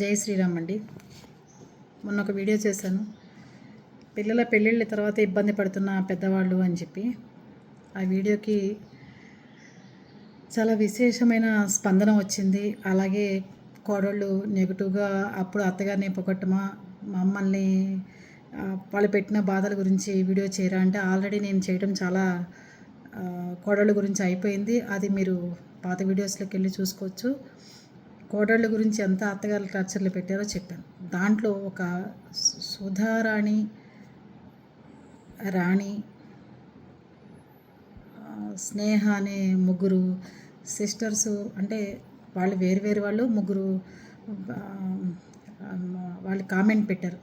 జై శ్రీరామ్ అండి. మొన్న ఒక వీడియో చేశాను. పిల్లల పెళ్ళిళ్ళ తర్వాత ఇబ్బంది పడుతున్న పెద్దవాళ్ళు అని చెప్పి. ఆ వీడియోకి చాలా విశేషమైన స్పందన వచ్చింది. అలాగే కోడళ్ళు నెగిటివ్గా అప్పుడు అత్తగారిని పొగట్టమా మమ్మల్ని వాళ్ళు పెట్టిన బాధల గురించి వీడియో చేయరా అంటే ఆల్రెడీ నేను చేయడం చాలా కోడళ్ళ గురించి అయిపోయింది. అది మీరు పాత వీడియోస్లోకి వెళ్ళి చూసుకోవచ్చు. కోడళ్ళ గురించి ఎంత అత్తగారు టార్చర్లు పెట్టారో చెప్పాను. దాంట్లో ఒక సుధారాణి రాణి స్నేహ అనే ముగ్గురు సిస్టర్స్ అంటే వాళ్ళు వేరు వేరు వాళ్ళు ముగ్గురు వాళ్ళు కామెంట్ పెట్టారు.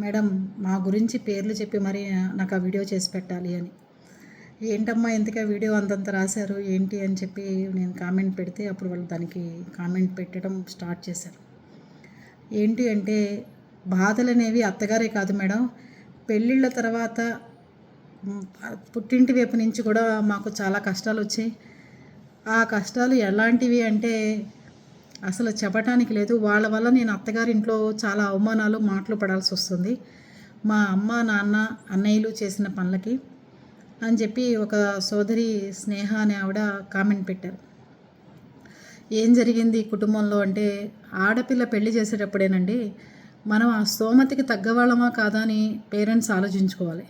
మేడం మా గురించి పేర్లు చెప్పి మరి నాకు ఆ వీడియో చేసి పెట్టాలి అని. ఏంటమ్మా ఎందుకు వీడియో అంతంత రాశారు? ఏంటి అని చెప్పి నేను కామెంట్ పెడితే అప్పుడు వాళ్ళు దానికి కామెంట్ పెట్టడం స్టార్ట్ చేశారు. ఏంటి అంటే బాధలు అనేవి అత్తగారే కాదు మేడం. పెళ్ళిళ్ళ తర్వాత పుట్టింటి వైపు నుంచి కూడా మాకు చాలా కష్టాలు వచ్చాయి. ఆ కష్టాలు ఎలాంటివి అంటే అసలు చెప్పటానికి లేదు. వాళ్ళ వల్ల నేను అత్తగారింట్లో చాలా అవమానాలు మాటలు పడాల్సి వస్తుంది. మా అమ్మ నాన్న అన్నయ్యలు చేసిన పనులకి అని చెప్పి ఒక సోదరి స్నేహ అనే ఆవిడ కామెంట్ పెట్టారు. ఏం జరిగింది కుటుంబంలో అంటే ఆడపిల్ల పెళ్ళి చేసేటప్పుడేనండి మనం ఆ స్తోమతికి తగ్గవాళ్ళమా కాదా అని పేరెంట్స్ ఆలోచించుకోవాలి.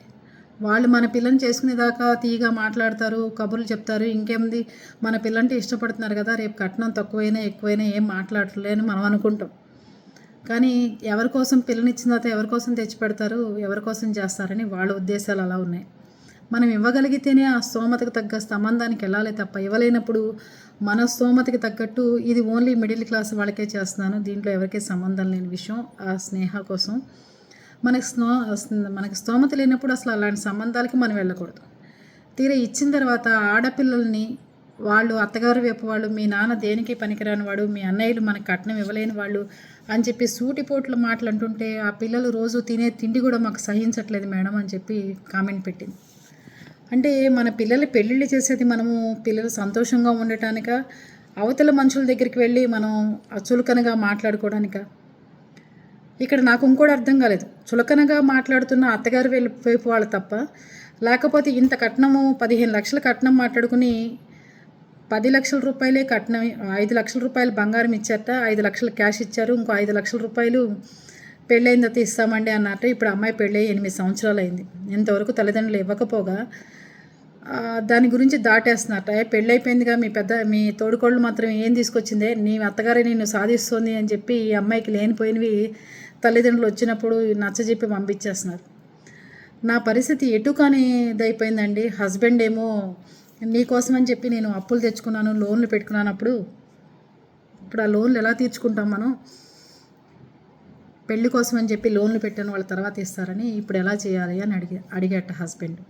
వాళ్ళు మన పిల్లని చేసుకునేదాకా తీగా మాట్లాడతారు కబుర్లు చెప్తారు ఇంకేముంది? మన పిల్లంటే ఇష్టపడుతున్నారు కదా రేపు కట్నం తక్కువైనా ఎక్కువైనా ఏం మాట్లాడలేని మనం అనుకుంటాం. కానీ ఎవరి కోసం పిల్లనిచ్చిన తర్వాత ఎవరి కోసం తెచ్చి పెడతారు ఎవరి కోసం చేస్తారని వాళ్ళ ఉద్దేశాలు అలా ఉన్నాయి. మనం ఇవ్వగలిగితేనే ఆ స్తోమతకు తగ్గ సంబంధానికి వెళ్ళాలి తప్ప ఇవ్వలేనప్పుడు మన స్తోమతకి తగ్గట్టు ఇది ఓన్లీ మిడిల్ క్లాస్ వాళ్ళకే చేస్తున్నాను. దీంట్లో ఎవరికీ సంబంధం లేని విషయం ఆ స్నేహ కోసం. మనకి స్నో మనకి స్తోమత లేనప్పుడు అసలు అలాంటి సంబంధాలకి మనం వెళ్ళకూడదు. తీరా ఇచ్చిన తర్వాత ఆడపిల్లల్ని వాళ్ళు అత్తగారు వైపు వాళ్ళు మీ నాన్న దేనికి పనికిరాని వాడు? మీ అన్నయ్యలు మనకి కట్నం ఇవ్వలేని వాళ్ళు? అని చెప్పి సూటిపోట్లు మాటలు అంటుంటే ఆ పిల్లలు రోజు తినే తిండి కూడా మాకు సహించట్లేదు మేడం అని చెప్పి కామెంట్ పెట్టింది. అంటే మన పిల్లలు పెళ్ళిళ్ళు చేసేది మనము పిల్లలు సంతోషంగా ఉండటానిక? అవతల మనుషుల దగ్గరికి వెళ్ళి మనం చులకనగా మాట్లాడుకోవడానిక? ఇక్కడ నాకు ఇంకోటి అర్థం కాలేదు. చులకనగా మాట్లాడుతున్న అత్తగారు వెళ్ళి వైపు వాళ్ళు తప్ప లేకపోతే ఇంత కట్నము పదిహేను లక్షల కట్నం మాట్లాడుకుని పది లక్షల రూపాయలే కట్నం ఐదు లక్షల రూపాయలు బంగారం ఇచ్చారట ఐదు లక్షలు క్యాష్ ఇచ్చారు ఇంకో ఐదు లక్షల రూపాయలు పెళ్ళైన తర్వాత ఇస్తామండి అన్నట్టు ఇప్పుడు అమ్మాయి పెళ్ళి ఎనిమిది సంవత్సరాలు అయింది ఇంతవరకు తల్లిదండ్రులు ఇవ్వకపోగా దాని గురించి దాటేస్తున్నట్ట. పెళ్ళైపోయిందిగా మీ పెద్ద మీ తోడుకోళ్ళు మాత్రం ఏం తీసుకొచ్చిందే? నీ అత్తగారే నిన్ను సాధిస్తుంది అని చెప్పి ఈ అమ్మాయికి లేనిపోయినవి తల్లిదండ్రులు వచ్చినప్పుడు నచ్చజెప్పి పంపించేస్తున్నారు. నా పరిస్థితి ఎటు కానీ ఇదైపోయిందండి హస్బెండ్ ఏమో నీకోసం అని చెప్పి నేను అప్పులు తెచ్చుకున్నాను లోన్లు పెట్టుకున్నాను అప్పుడు. ఇప్పుడు ఆ లోన్లు ఎలా తీర్చుకుంటాం మనం? పెళ్ళి కోసం అని చెప్పి లోన్లు పెట్టాను వాళ్ళ తర్వాత ఇస్తారని ఇప్పుడు ఎలా చేయాలి అని అడిగి అడిగట హస్బెండ్.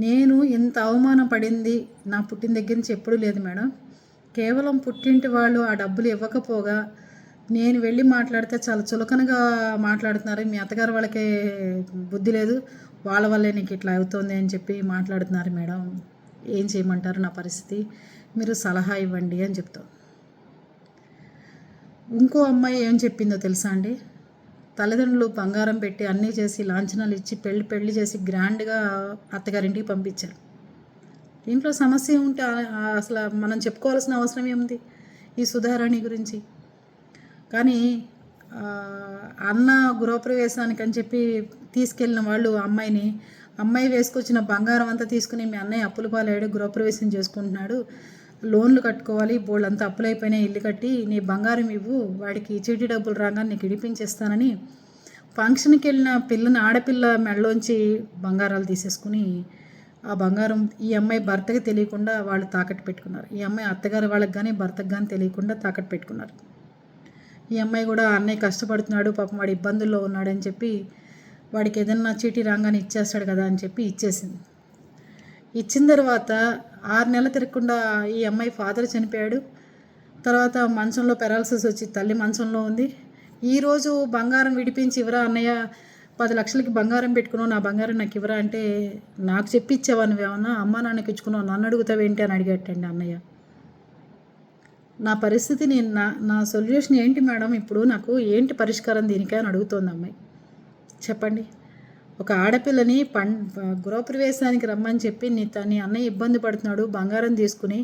నేను ఇంత అవమానం పడింది నా పుట్టిన దగ్గర నుంచి ఎప్పుడూ లేదు మేడం. కేవలం పుట్టింటి వాళ్ళు ఆ డబ్బులు ఇవ్వకపోగా నేను వెళ్ళి మాట్లాడితే చాలా చులకనగా మాట్లాడుతున్నారు. మీ అత్తగారు వాళ్ళకే బుద్ధి లేదు. వాళ్ళ వల్లే నీకు ఇట్లా అవుతుంది అని చెప్పి మాట్లాడుతున్నారు మేడం. ఏం చేయమంటారు నా పరిస్థితి? మీరు సలహా ఇవ్వండి అని చెప్తాం. ఇంకో అమ్మాయి ఏం చెప్పిందో తెలుసా అండి? తల్లిదండ్రులు బంగారం పెట్టి అన్నీ చేసి లాంఛనాలు ఇచ్చి పెళ్ళి పెళ్ళి చేసి గ్రాండ్గా అత్తగారింటికి పంపించారు. దీంట్లో సమస్య ఉంటే అసలు మనం చెప్పుకోవాల్సిన అవసరం ఏముంది? ఈ సుధారాణి గురించి. కానీ అన్న గృహప్రవేశానికి అని చెప్పి తీసుకెళ్ళిన వాళ్ళు అమ్మాయిని అమ్మాయి వేసుకొచ్చిన బంగారం అంతా తీసుకుని మీ అన్నయ్య అప్పులు పాలయ్యాడు గృహప్రవేశం చేసుకుంటున్నాడు. లోన్లు కట్టుకోవాలి బోళ్ళంతా అప్పులైపోయినాయి ఇల్లు కట్టి నీ బంగారం ఇవ్వు వాడికి చీటీ డబ్బులు రాగానే నీకు ఇడిపించేస్తానని ఫంక్షన్కి వెళ్ళిన పిల్లని ఆడపిల్ల మెడలోంచి బంగారాలు తీసేసుకుని ఆ బంగారం ఈ అమ్మాయి భర్తకి తెలియకుండా వాళ్ళు తాకట్టు పెట్టుకున్నారు. ఈ అమ్మాయి అత్తగారి వాళ్ళకి కానీ భర్తకు కానీ తెలియకుండా తాకట్టు పెట్టుకున్నారు. ఈ అమ్మాయి కూడా అన్నయ్య కష్టపడుతున్నాడు పాపం వాడు ఇబ్బందుల్లో ఉన్నాడని చెప్పి వాడికి ఏదన్నా చీటీ రాగానే ఇచ్చేస్తాడు కదా అని చెప్పి ఇచ్చేసింది. ఇచ్చిన తర్వాత ఆరు నెలలు తిరగకుండా ఈ అమ్మాయి ఫాదర్ చనిపోయాడు. తర్వాత మంచంలో పెరాలసిస్ వచ్చి తల్లి మంచంలో ఉంది. ఈరోజు బంగారం విడిపించి ఇవ్వరా అన్నయ్య? పది లక్షలకి బంగారం పెట్టుకున్నావు నా బంగారం నాకు ఇవ్వరా అంటే నాకు చెప్పి ఇచ్చావా నువ్వేమన్నా? అమ్మ నాన్నకి ఇచ్చుకున్నావు నన్ను అడుగుతావేంటి అని అడిగేటండి అన్నయ్య. నా పరిస్థితి నేను నా నా సొల్యూషన్ ఏంటి మేడం? ఇప్పుడు నాకు ఏంటి పరిష్కారం దీనికే అని అడుగుతోంది అమ్మాయి. చెప్పండి. ఒక ఆడపిల్లని పం గృహప్రవేశానికి రమ్మని చెప్పి నీ తని అన్నయ్య ఇబ్బంది పడుతున్నాడు బంగారం తీసుకుని.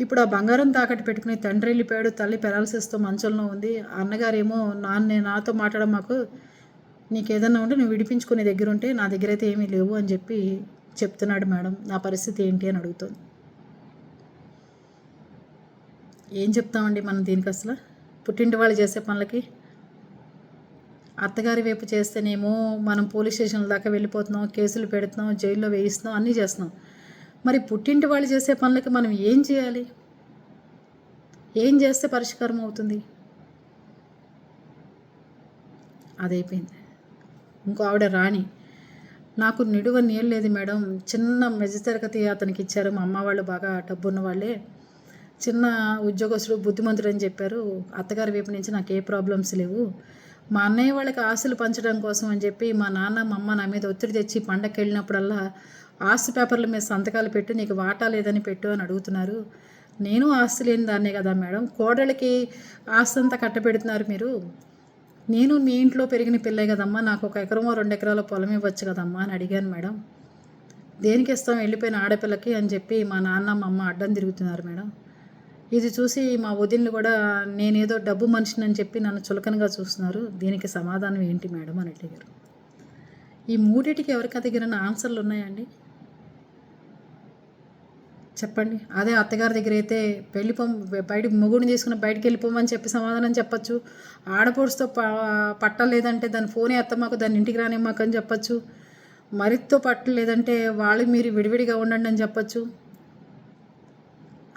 ఇప్పుడు ఆ బంగారం తాకట్టు పెట్టుకుని తండ్రి వెళ్ళిపోయాడు తల్లి పెరాలసిస్తో మంచంలో ఉంది. అన్నగారేమో నాన్న నాతో మాట్లాడడం మాకు నీకు ఏదన్నా ఉంటే నువ్వు విడిపించుకునే దగ్గర ఉంటే నా దగ్గర అయితే ఏమీ లేవు అని చెప్పి చెప్తున్నాడు మేడం. నా పరిస్థితి ఏంటి? అని అడుగుతుంది. ఏం చెప్తామండి మనం దీనికి అసలు? పుట్టింటి వాళ్ళు చేసే పనులకి అత్తగారి వైపు చేస్తేనేమో మనం పోలీస్ స్టేషన్ల దాకా వెళ్ళిపోతున్నాం కేసులు పెడుతున్నాం జైల్లో వేయిస్తున్నాం అన్నీ చేస్తున్నాం. మరి పుట్టింటి వాళ్ళు చేసే పనులకి మనం ఏం చేయాలి? ఏం చేస్తే పరిష్కారం అవుతుంది? అదైపోయింది. ఇంకో ఆవిడ రాణి నాకు నిడువ నీళ్ళు లేదు మేడం. చిన్న మెజ తరగతి అతనికి ఇచ్చారు. మా అమ్మ వాళ్ళు బాగా డబ్బున్న వాళ్ళే చిన్న ఉద్యోగస్తుడు బుద్ధిమంతుడు అని చెప్పారు. అత్తగారి వైపు నుంచి నాకు ఏ ప్రాబ్లమ్స్ లేవు. మా అన్నయ్య వాళ్ళకి ఆస్తులు పంచడం కోసం అని చెప్పి మా నాన్న మా అమ్మ నా మీద ఒత్తిడి తెచ్చి పండగకి వెళ్ళినప్పుడల్లా ఆస్తి పేపర్ల మీద సంతకాలు పెట్టు నీకు వాటా లేదని పెట్టు అని అడుగుతున్నారు. నేను ఆస్తి లేని దాన్నే కదా మేడం? కోడలికి ఆస్తి అంతా కట్టబెడుతున్నారు మీరు? నేను మీ ఇంట్లో పెరిగిన పిల్లే కదమ్మా నాకు ఒక ఎకరమో రెండు ఎకరాల పొలం ఇవ్వచ్చు కదమ్మా అని అడిగాను మేడం. దేనికి ఇస్తాం? వెళ్ళిపోయిన ఆడపిల్లకి అని చెప్పి మా నాన్న మా అమ్మ అడ్డం తిరుగుతున్నారు మేడం. ఇది చూసి మా వదిన్లు కూడా నేనేదో డబ్బు మనిషిని అని చెప్పి నన్ను చులకనగా చూస్తున్నారు. దీనికి సమాధానం ఏంటి మేడం అని అడిగారు. ఈ మూడింటికి ఎవరికి దగ్గర ఆన్సర్లు ఉన్నాయండి? చెప్పండి. అదే అత్తగారి దగ్గర అయితే వెళ్ళిపో బయట మొగుడిని తీసుకుని బయటికి వెళ్ళిపోమని చెప్పి సమాధానం చెప్పచ్చు. ఆడపడుచుతో ప పట్టలేదంటే దాని ఫోనే అత్తమాకు దాన్ని ఇంటికి రానిమ్మకు అని చెప్పచ్చు. మరితో పట్టలేదంటే వాళ్ళు మీరు విడివిడిగా ఉండండి అని చెప్పచ్చు.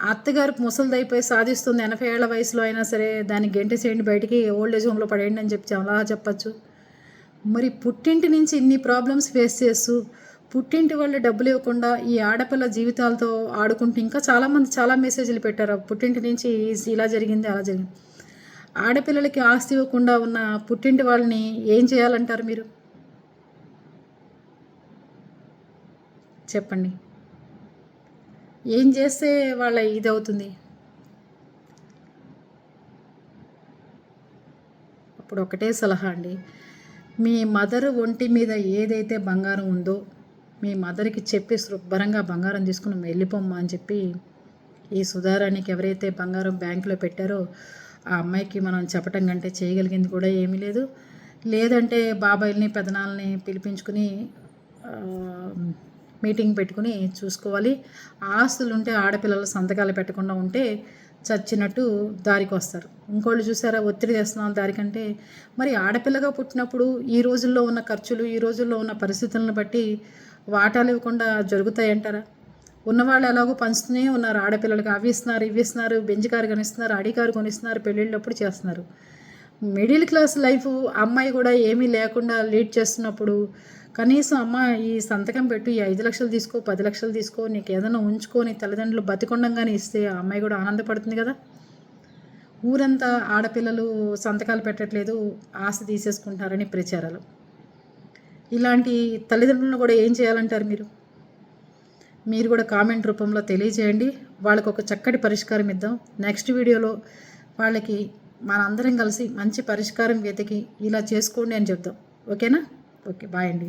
అత్తగారు ముసలిదైపోయి సాధిస్తుంది. ఎనభై ఏళ్ళ వయసులో అయినా సరే దాన్ని గెంటేసేయండి బయటికి ఓల్డ్ ఏజ్ హోమ్లో పడేయండి అని చెప్పి అలా చెప్పచ్చు. మరి పుట్టింటి నుంచి ఇన్ని ప్రాబ్లమ్స్ ఫేస్ చేస్తూ పుట్టింటి వాళ్ళు డబ్బులు ఇవ్వకుండా ఈ ఆడపిల్ల జీవితాలతో ఆడుకుంటూ ఇంకా చాలామంది చాలా మెసేజ్లు పెట్టారు. పుట్టింటి నుంచి ఇలా జరిగింది అలా జరిగింది. ఆడపిల్లలకి ఆస్తి ఇవ్వకుండా ఉన్న పుట్టింటి వాళ్ళని ఏం చేయాలంటారు మీరు? చెప్పండి. ఏం చేస్తే వాళ్ళ ఇది అవుతుంది అప్పుడు ఒకటే సలహా అండి. మీ మదర్ ఒంటి మీద ఏదైతే బంగారం ఉందో మీ మదర్కి చెప్పి శుభ్రంగా బంగారం తీసుకుని వెళ్ళిపోమ్మా అని చెప్పి ఈ సుధారానికి ఎవరైతే బంగారం బ్యాంకులో పెట్టారో ఆ అమ్మాయికి మనం చెప్పటం కంటే చేయగలిగింది కూడా ఏమీ లేదు. లేదంటే బాబాయిల్ని పెదనాలని పిలిపించుకుని మీటింగ్ పెట్టుకుని చూసుకోవాలి. ఆస్తులు ఉంటే ఆడపిల్లలు సంతకాలు పెట్టకుండా ఉంటే చచ్చినట్టు దారికి వస్తారు ఇంకోళ్ళు చూసారా? ఒత్తిడి చేస్తున్నాం దారికంటే మరి ఆడపిల్లగా పుట్టినప్పుడు ఈ రోజుల్లో ఉన్న ఖర్చులు ఈ రోజుల్లో ఉన్న పరిస్థితులను బట్టి వాటాలు ఇవ్వకుండా జరుగుతాయంటారా? ఉన్నవాళ్ళు ఎలాగో పంచుతూనే ఉన్నారు. ఆడపిల్లలకి అవి ఇస్తున్నారు ఇవి ఇస్తున్నారు బెంచ్ కారు కొనిస్తున్నారు అడి కారు కొనిస్తున్నారు పెళ్ళిళ్ళప్పుడు చేస్తున్నారు. మిడిల్ క్లాస్ లైఫ్ అమ్మాయి కూడా ఏమీ లేకుండా లీడ్ చేస్తున్నప్పుడు కనీసం అమ్మ ఈ సంతకం పెట్టు ఈ ఐదు లక్షలు తీసుకో పది లక్షలు తీసుకో నీకు ఏదైనా ఉంచుకో నీ తల్లిదండ్రులు బతికొండంగానే ఇస్తే ఆ అమ్మాయి కూడా ఆనందపడుతుంది కదా. ఊరంతా ఆడపిల్లలు సంతకాలు పెట్టట్లేదు ఆశ తీసేసుకుంటారని ప్రచారాలు. ఇలాంటి తల్లిదండ్రులను కూడా ఏం చేయాలంటారు మీరు? మీరు కూడా కామెంట్ రూపంలో తెలియజేయండి. వాళ్ళకు ఒక చక్కటి పరిష్కారం ఇద్దాం. నెక్స్ట్ వీడియోలో వాళ్ళకి మనందరం కలిసి మంచి పరిష్కారం వెతికి ఇలా చేసుకోండి అని చెప్దాం ఓకేనా? ఓకే బాయ్ అండి.